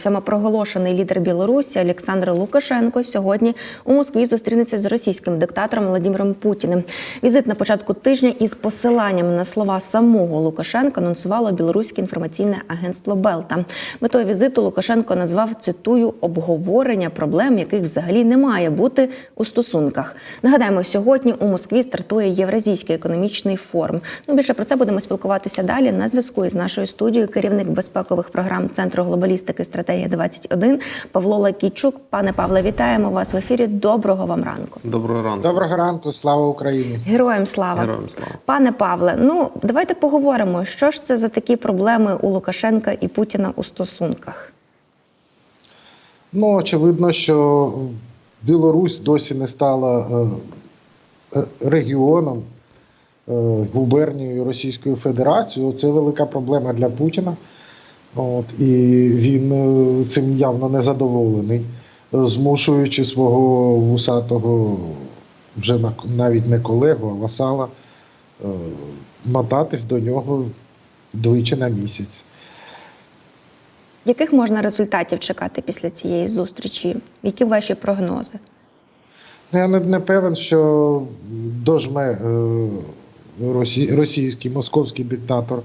самопроголошений лідер Білорусі Олександр Лукашенко сьогодні у Москві зустрінеться з російським диктатором Владимиром Путіним. Візит на початку тижня із посиланням на слова самого Лукашенка анонсувало білоруське інформаційне агентство Белта. Метою візиту Лукашенко назвав цитую обговорення проблем, яких взагалі не має бути у стосунках. Нагадаємо, сьогодні у Москві стартує Євразійський економічний форум. Ну більше про це будемо спілкуватися далі. На зв'язку із нашою студією керівник безпекових програм Центру глобалістики стратегія 21 Павло Лакійчук. Пане Павле, вітаємо вас в ефірі. Доброго вам ранку. Доброго ранку. Доброго ранку, слава Україні! Героям слава Героям слава. пане Павле. Ну давайте поговоримо, що ж це за такі проблеми у Лукашенка і Путіна у стосунках. Ну, очевидно, що Білорусь досі не стала е, е, регіоном, е, губернією Російської Федерації. Це велика проблема для Путіна. От, і він е, цим явно не задоволений, змушуючи свого вусатого, вже навіть не колегу, а васала, е, мотатись до нього двічі на місяць. Яких можна результатів чекати після цієї зустрічі? Які ваші прогнози? Ну, Я не, не певен, що дожме е, росі, російський московський диктатор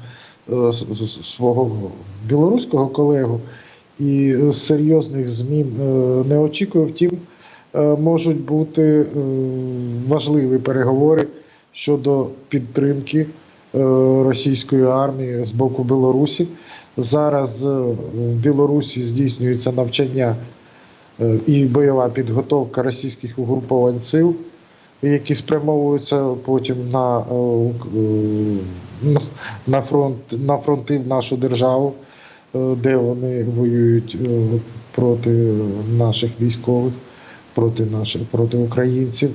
свого білоруського колегу і е, серйозних змін е, не очікую. Втім, е, можуть бути е, важливі переговори щодо підтримки е, російської армії з боку Білорусі. Зараз е, в Білорусі здійснюється навчання е, і бойова підготовка російських угруповань сил, які спрямовуються потім на, е, е, на- на, фронт, на фронти в нашу державу, е, де вони воюють проти наших військових, проти наших проти українців.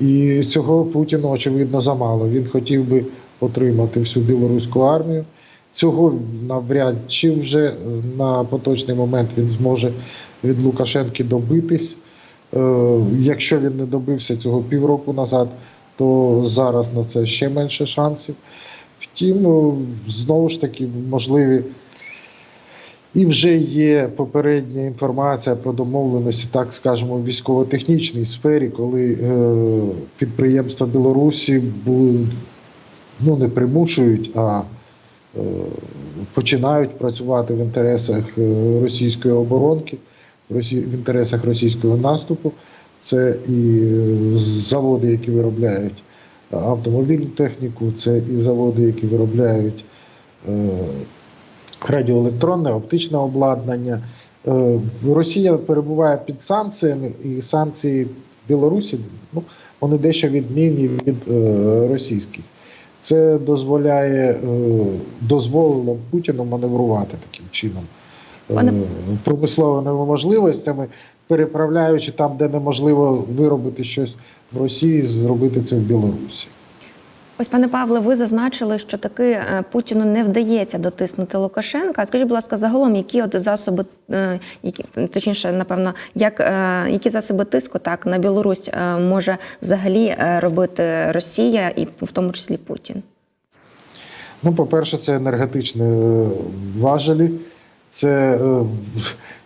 І цього Путіну очевидно замало. Він хотів би отримати всю білоруську армію. Цього навряд чи вже на поточний момент він зможе від Лукашенки добитись. Е, Якщо він не добився цього півроку назад, то зараз на це ще менше шансів. Втім, ну, знову ж таки, можливі. І вже є попередня інформація про домовленості, так скажемо, в військово-технічній сфері, коли е, підприємства Білорусі будуть, ну не примушують, а е, починають працювати в інтересах е, російської оборонки, в інтересах російського наступу. Це і е, заводи, які виробляють автомобільну техніку, це і заводи, які виробляють е, радіоелектронне, оптичне обладнання. Е, Росія перебуває під санкціями, і санкції Білорусі ну, вони дещо відмінні від е, російських. Це дозволяє, е, дозволило Путіну маневрувати таким чином е, Пане- промисловими можливостями, переправляючи там, де неможливо виробити щось в Росії, зробити це в Білорусі. Ось, пане Павле, ви зазначили, що таки е, Путіну не вдається дотиснути Лукашенка. Скажіть, будь ласка, загалом, які от засоби, е, які точніше, напевно, як е, які засоби тиску так на Білорусь е, може взагалі е, робити Росія і в тому числі Путін? Ну, по-перше, це енергетичні е, важелі. Це е,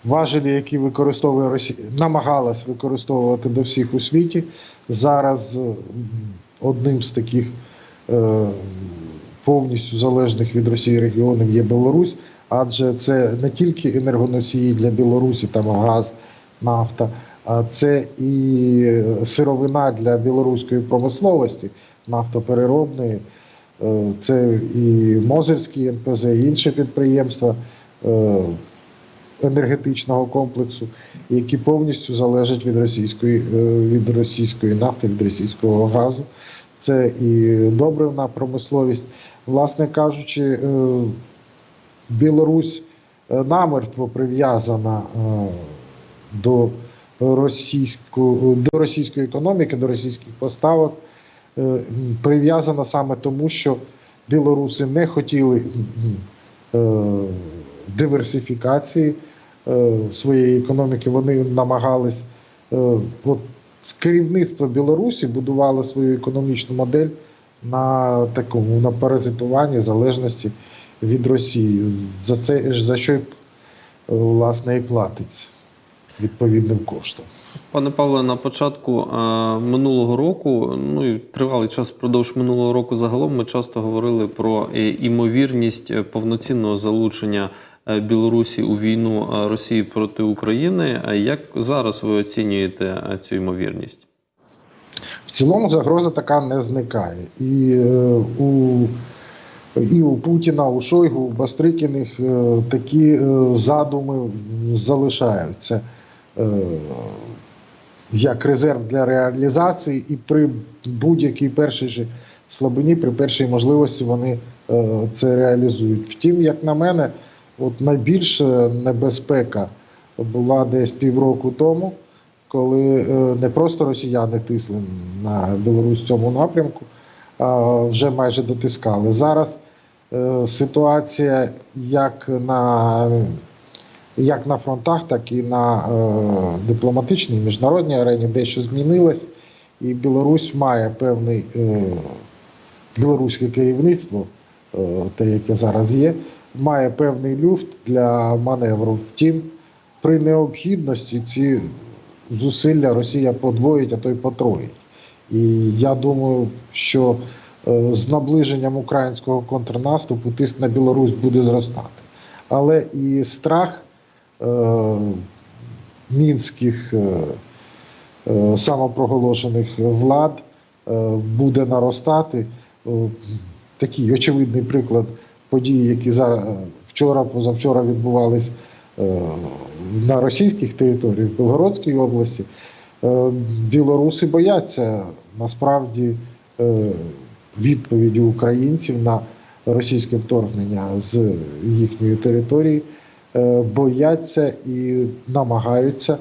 важелі, які використовує Росія, намагалась використовувати до всіх у світі. Зараз е, одним з таких е, повністю залежних від Росії регіонів є Білорусь, адже це не тільки енергоносії для Білорусі, там газ, нафта, а це і сировина для білоруської промисловості, нафтопереробної. Е, Це і Мозерський НПЗ, і інші підприємства енергетичного комплексу, які повністю залежать від російської, е, від російської нафти, від російського газу. Це і добривна промисловість. Власне кажучи, е, Білорусь е, намертво прив'язана е, до російської, до російської економіки, до російських поставок е, прив'язана саме тому, що білоруси не хотіли е, диверсифікації е, своєї економіки. Вони намагались е, от керівництво Білорусі будувало свою економічну модель на такому на паразитуванні залежності від Росії. За це за що власне і платить відповідним коштом. Пане Павле, на початку е, минулого року, ну і тривалий час впродовж минулого року загалом ми часто говорили про е, імовірність е, повноцінного залучення е, Білорусі у війну е, Росії проти України. Е, Як зараз ви оцінюєте е, цю ймовірність? В цілому загроза така не зникає. І е, у, і у Путіна, у Шойгу, у Бастрикіних е, такі е, задуми залишаються е, як резерв для реалізації, і при будь-якій першій же слабині, при першій можливості вони е, це реалізують. Втім, як на мене, от найбільша небезпека була десь півроку тому коли е, не просто росіяни тисли на Білорусь в цьому напрямку, а вже майже дотискали. Зараз е, ситуація як на, як на фронтах, так і на е, дипломатичній міжнародній арені дещо змінилась, і Білорусь має певний білоруське керівництво, те, яке зараз є, має певний люфт для маневру. Втім, при необхідності ці зусилля Росія подвоїть, а то й потроїть. І я думаю, що е, з наближенням українського контрнаступу тиск на Білорусь буде зростати. Але і страх е, мінських е, е, самопроголошених влад е, буде наростати. Е, Такий очевидний приклад подій, які зараз е, вчора, позавчора відбувались е, на російських територіях в Білгородській області. Е, Білоруси бояться насправді відповіді українців на російське вторгнення з їхньої території, бояться і намагаються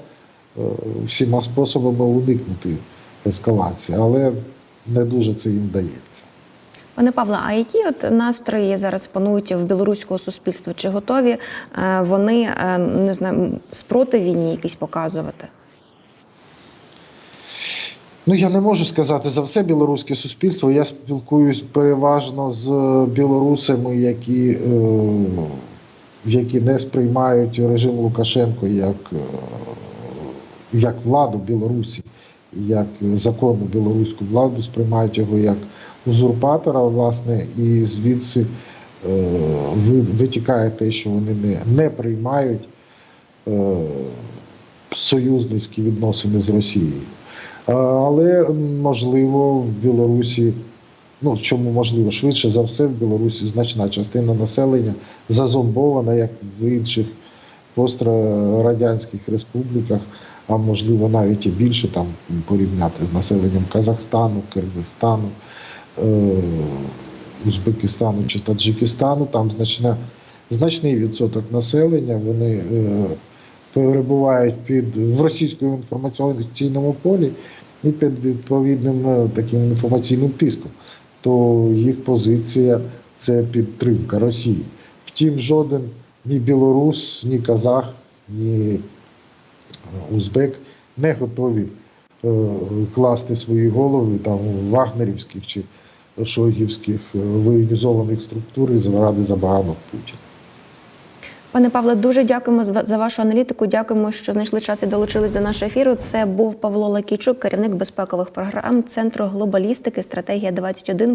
всіма способами уникнути ескалації, але не дуже це їм вдається. Пане Павле, а які от настрої зараз панують в білоруського суспільства? Чи готові е, вони е, не знаю спротив війні якийсь показувати? Ну, я не можу сказати за все білоруське суспільство. Я спілкуюсь переважно з білорусами, які, е, які не сприймають режим Лукашенко як, е, як владу Білорусі, як законну білоруську владу, сприймають його як узурпатора, власне, і звідси е, ви- витікає те, що вони не, не приймають е, союзницькі відносини з Росією. Але можливо в Білорусі, ну чому можливо, швидше за все, в Білорусі значна частина населення зазомбована, як в інших пострадянських республіках, а можливо навіть і більше там порівняти з населенням Казахстану, Киргизстану, Узбекистану чи Таджикистану. Там значна, значний відсоток населення. Вони е, перебувають під в російському інформаційному полі і під відповідним е, таким інформаційним тиском, то їх позиція це підтримка Росії. Втім, жоден ні білорус, ні казах, ні е, узбек не готові е, класти свої голови там у вагнерівських чи шойгівських е, воєнізованих структур і заради забаганок Путіна. Пане Павле, дуже дякуємо за вашу аналітику. Дякуємо, що знайшли час і долучились до нашого ефіру. Це був Павло Лакійчук, керівник безпекових програм Центру глобалістики, стратегія 21